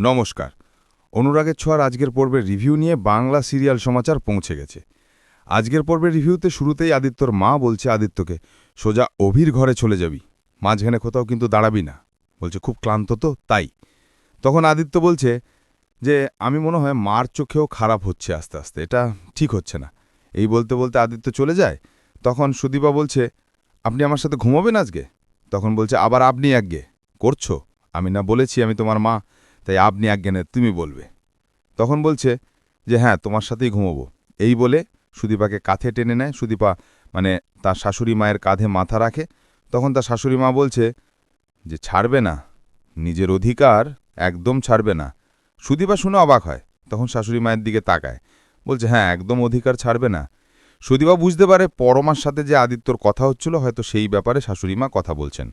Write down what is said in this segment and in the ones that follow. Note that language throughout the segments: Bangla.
নমস্কার। অনুরাগের ছোঁয়ার আজকের পর্বের রিভিউ নিয়ে বাংলা সিরিয়াল সমাচার পৌঁছে গেছে। আজকের পর্বের রিভিউতে শুরুতেই আদিত্যর মা বলছে আদিত্যকে, সোজা অভির ঘরে চলে যাবি। মাঝখানে কোথাও কিন্তু দাঁড়াবি না। বলছে, খুব ক্লান্ত তো, তাই। তখন আদিত্য বলছে যে, আমি মনে হয় মার চোখেও খারাপ হচ্ছে আস্তে আস্তে, এটা ঠিক হচ্ছে না। এই বলতে বলতে আদিত্য চলে যায়। তখন সুদীপা বলছে, আপনি আমার সাথে ঘুমাবেন আজকে? তখন বলছে, আবার আপনি একগে। করছ? আমি না বলেছি আমি তোমার মা। তাই আপনি একজ্ঞানে তুমি বলবে। তখন বলছে যে হ্যাঁ তোমার সাথেই ঘুমোবো। এই বলে সুদীপাকে কাঁধে টেনে নেয়। সুদীপা মানে তার শাশুড়ি মায়ের কাঁধে মাথা রাখে। তখন তার শাশুড়ি মা বলছে যে, ছাড়বে না। নিজের অধিকার একদম ছাড়বে না। সুদীপা শুনে অবাক হয়। তখন শাশুড়ি মায়ের দিকে তাকায়। বলছে হ্যাঁ একদম অধিকার ছাড়বে না। সুদীপা বুঝতে পারে পরমার সাথে যে আদিত্যর কথা হচ্ছিল, হয়তো সেই ব্যাপারে শাশুড়ি মা কথা বলছেন।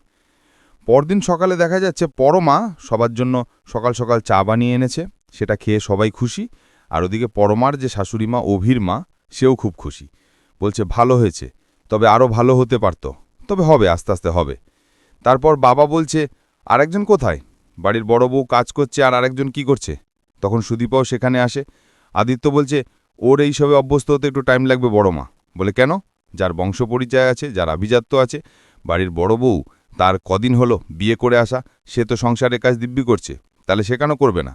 পরদিন সকালে দেখা যাচ্ছে পরমা সবার জন্য সকাল সকাল চা বানিয়ে এনেছে, সেটা খেয়ে সবাই খুশি। আর ওদিকে পরমার যে শাশুড়ি মা অভির মা, সেও খুব খুশি। বলছে, ভালো হয়েছে, তবে আরও ভালো হতে পারত, তবে হবে, আস্তে আস্তে হবে। তারপর বাবা বলছে, আরেকজন কোথায়? বাড়ির বড় বউ কাজ করছে, আর আরেকজন কি করছে? তখন সুদীপাও সেখানে আসে। আদিত্য বলছে, ওর এইসবে অভ্যস্ত হতে একটু টাইম লাগবে বড় মা। বলে, কেন? যার বংশ পরিচয় আছে, যার আভিজাত্য আছে, বাড়ির বড় বউ তার কদিন হলো বিয়ে করে আসা, সে তো সংসারের কাজ দিব্যি করছে, তাহলে সে কেন করবে না?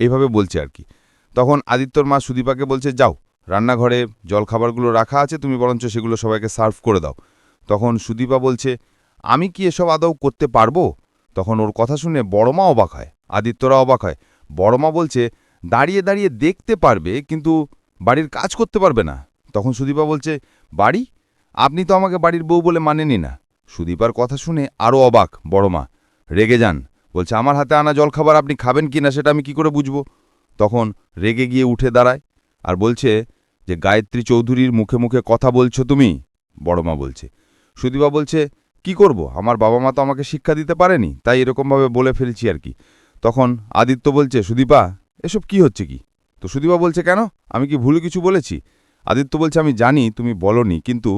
এইভাবে বলছে আর কি। তখন আদিত্যর মা সুদীপাকে বলছে, যাও, রান্নাঘরে জলখাবারগুলো রাখা আছে, তুমি বরঞ্চ সেগুলো সবাইকে সার্ভ করে দাও। তখন সুদীপা বলছে, আমি কি এসব আদৌ করতে পারব? তখন ওর কথা শুনে বড়মা অবাক হয়, আদিত্যরা অবাক হয়। বড়মা বলছে, দাঁড়িয়ে দাঁড়িয়ে দেখতে পারবে, কিন্তু বাড়ির কাজ করতে পারবে না। তখন সুদীপা বলছে, বাড়ি? আপনি তো আমাকে বাড়ির বউ বলে মানেনি না। সুদীপার কথা শুনে আরও অবাক বড়মা রেগে যান। বলছে, আমার হাতে আনা জলখাবার আপনি খাবেন কি না সেটা আমি কি করে বুঝব? তখন রেগে গিয়ে উঠে দাঁড়ায় আর বলছে, যে গায়ত্রী চৌধুরীর মুখে মুখে কথা বলছো তুমি? বড়মা বলছে, সুদীপা বলছে, কি করব? আমার বাবা মা তো আমাকে শিক্ষা দিতে পারেনি, তাই এরকমভাবে বলে ফেলছি আর কি। তখন আদিত্য বলছে, সুদীপা, এসব কি হচ্ছে কি? তো সুদীপা বলছে, কেন? আমি কি ভুল কিছু বলেছি? আদিত্য বলছে, আমি জানি, তুমি বলনি, কিন্তু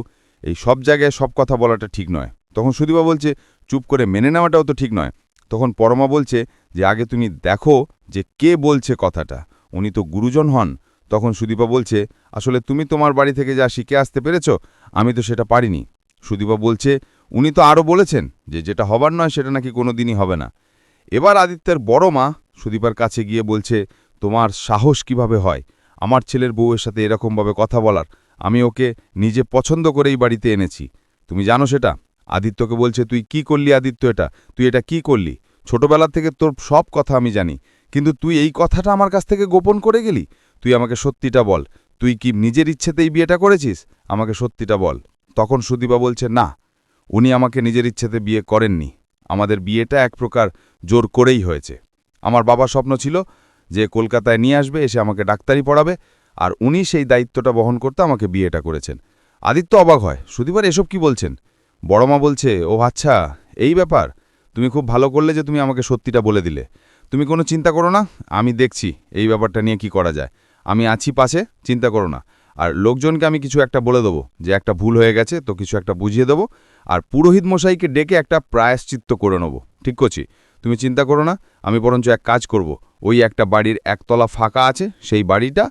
এই সব জায়গায় সব কথা বলাটা ঠিক নয়। তখন সুদীপা বলছে, চুপ করে মেনে নেওয়াটাও তো ঠিক নয়। তখন পরমা বলছে যে, আগে তুমি দেখো যে কে বলছে কথাটা। উনি তো গুরুজন হন। তখন সুদীপা বলছে, আসলে তুমি তোমার বাড়ি থেকে যা শিখে আসতে পেরেছ, আমি তো সেটা পারিনি। সুদীপা বলছে, উনি তো আরও বলেছেন যে, যেটা হবার নয় সেটা নাকি কোনো দিনই হবে না। এবার আদিত্যের বড় মা সুদীপার কাছে গিয়ে বলছে, তোমার সাহস কীভাবে হয়? আমার ছেলের বউয়ের সাথে এরকমভাবে কথা বলার। আমি ওকে নিজে পছন্দ করেই বাড়িতে এনেছি। তুমি জানো সেটা? আদিত্যকে বলছে, তুই কি করলি আদিত্য এটা? তুই এটা কি করলি? ছোটবেলা থেকে তোর সব কথা আমি জানি, কিন্তু তুই এই কথাটা আমার কাছ থেকে গোপন করে গেলি? তুই আমাকে সত্যিটা বল। তুই কি নিজের ইচ্ছেতেই বিয়েটা করেছিস? আমাকে সত্যিটা বল। তখন সুদীপা বলছে, না, উনি আমাকে নিজের ইচ্ছেতে বিয়ে করেননি। আমাদের বিয়েটা এক প্রকার জোর করেই হয়েছে। আমার বাবার স্বপ্ন ছিল যে কলকাতায় নিয়ে আসবে, এসে আমাকে ডাক্তারি পড়াবে, আর উনি সেই দায়িত্বটা বহন করতে আমাকে বিয়েটা করেছেন। আদিত্য অবাক হয়। সুদীপার এসব কি বলছেন? বড়মা বলছে, ও আচ্ছা এই ব্যাপার? তুমি খুব ভালো করলে যে তুমি আমাকে সত্যিটা বলে দিলে। তুমি কোনো চিন্তা করো না, আমি দেখছি এই ব্যাপারটা নিয়ে কি করা যায়। আমি আছি পাশে, চিন্তা করো না। আর লোকজনকে আমি কিছু একটা বলে দেবো, যে একটা ভুল হয়ে গেছে, তো কিছু একটা বুঝিয়ে দেবো। আর পুরোহিত মশাইকে ডেকে একটা প্রায়শ্চিত্ত করে নেব। ঠিক করছি তুমি চিন্তা করো না, আমি বরঞ্চ এক কাজ করব। ওই একটা বাড়ির একতলা ফাঁকা আছে, সেই বাড়িটা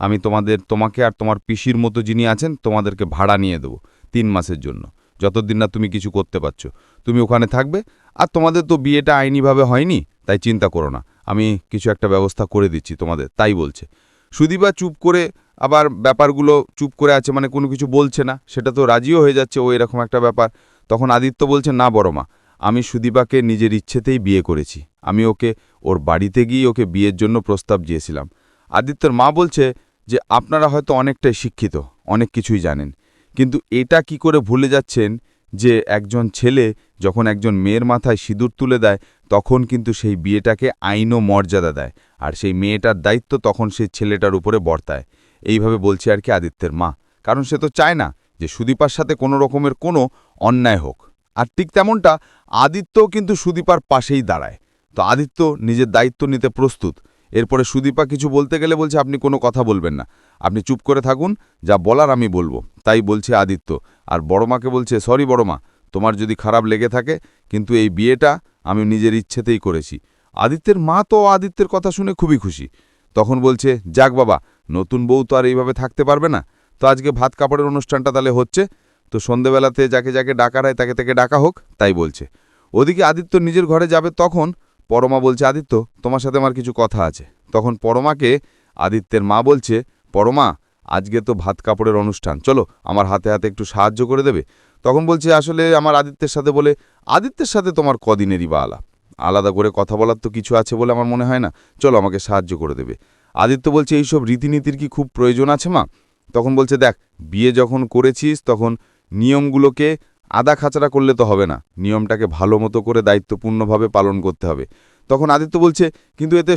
আমি তোমাদের, তোমাকে আর তোমার পিসির মতো যিনি আছেন, তোমাদেরকে ভাড়া নিয়ে দেবো, তিন মাসের জন্য। যতদিন না তুমি কিছু করতে পারছ। তুমি ওখানে থাকবে, আর তোমাদের তো বিয়েটা আইনিভাবে হয়নি, তাই চিন্তা করো না। আমি কিছু একটা ব্যবস্থা করে দিচ্ছি তোমাদের, তাই বলছে। সুদীপা চুপ করে আবার ব্যাপারগুলো চুপ করে আছে মানে কোনো কিছু বলছে না, সেটা তো রাজিও হয়ে যাচ্ছে, ও এরকম একটা ব্যাপার। তখন আদিত্য বলছে, না বড়মা আমি সুদীপাকে নিজের ইচ্ছেতেই বিয়ে করেছি। আমি ওকে, ওর বাড়িতে গিয়ে ওকে বিয়ের জন্য প্রস্তাব দিয়েছিলাম। আদিত্যর মা বলছে যে, আপনারা হয়তো অনেকটাই শিক্ষিত, অনেক কিছুই জানেন। কিন্তু এটা কি করে ভুলে যাচ্ছেন যে একজন ছেলে যখন একজন মেয়ের মাথায় সিঁদুর তুলে দেয়, তখন কিন্তু সেই বিয়েটাকে আইন ও মর্যাদা দেয় আর সেই মেয়েটার দায়িত্ব তখন সেই ছেলেটার উপরে বর্তায়। এইভাবে বলছে আর কি আদিত্যের মা। কারণ সে তো চায় না যে সুদীপার সাথে কোনো রকমের কোনো অন্যায় হোক। আর ঠিক তেমনটা আদিত্যও কিন্তু সুদীপার পাশেই দাঁড়ায়। তো আদিত্য নিজের দায়িত্ব নিতে প্রস্তুত। এরপরে সুদীপা কিছু বলতে গেলে বলছে, আপনি কোনো কথা বলবেন না। আপনি চুপ করে থাকুন, যা বলার আমি বলব। তাই বলছে আদিত্য। আর বড়মাকে বলছে, সরি বড়মা তোমার যদি খারাপ লেগে থাকে, কিন্তু এই বিয়েটা আমি নিজের ইচ্ছেতেই করেছি। আদিত্যের মা তো আদিত্যের কথা শুনে খুবই খুশি। তখন বলছে, যাক বাবা, নতুন বউ তো আর এইভাবে থাকতে পারবে না। তো আজকে ভাত কাপড়ের অনুষ্ঠানটা তাহলে হচ্ছে। তো সন্ধেবেলাতে যাকে যাকে ডাকার হয় তাকে তাকে ডাকা হোক, তাই বলছে। ওদিকে আদিত্য নিজের ঘরে যাবে তখন পরমা বলছে, আদিত্য, তোমার সাথে আমার কিছু কথা আছে। তখন পরমাকে আদিত্যের মা বলছে, পরমা, আজকে তো ভাত কাপড়ের অনুষ্ঠান। চলো, আমার হাতে হাতে একটু সাহায্য করে দেবে। তখন বলছে, আসলে আমার আদিত্যের সাথে বলে, আদিত্যের সাথে তোমার কদিনেরই বা আলাপ। আলাদা করে কথা বলার তো কিছু আছে বলে আমার মনে হয় না। চলো, আমাকে সাহায্য করে দেবে। আদিত্য বলছে, এইসব রীতিনীতির কি খুব প্রয়োজন আছে মা? তখন বলছে, দেখ, বিয়ে যখন করেছিস, তখন নিয়মগুলোকে আদা খাঁচরা করলে তো হবে না। নিয়মটাকে ভালো মতো করে দায়িত্বপূর্ণভাবে পালন করতে হবে। তখন আদিত্য বলছে, কিন্তু এতে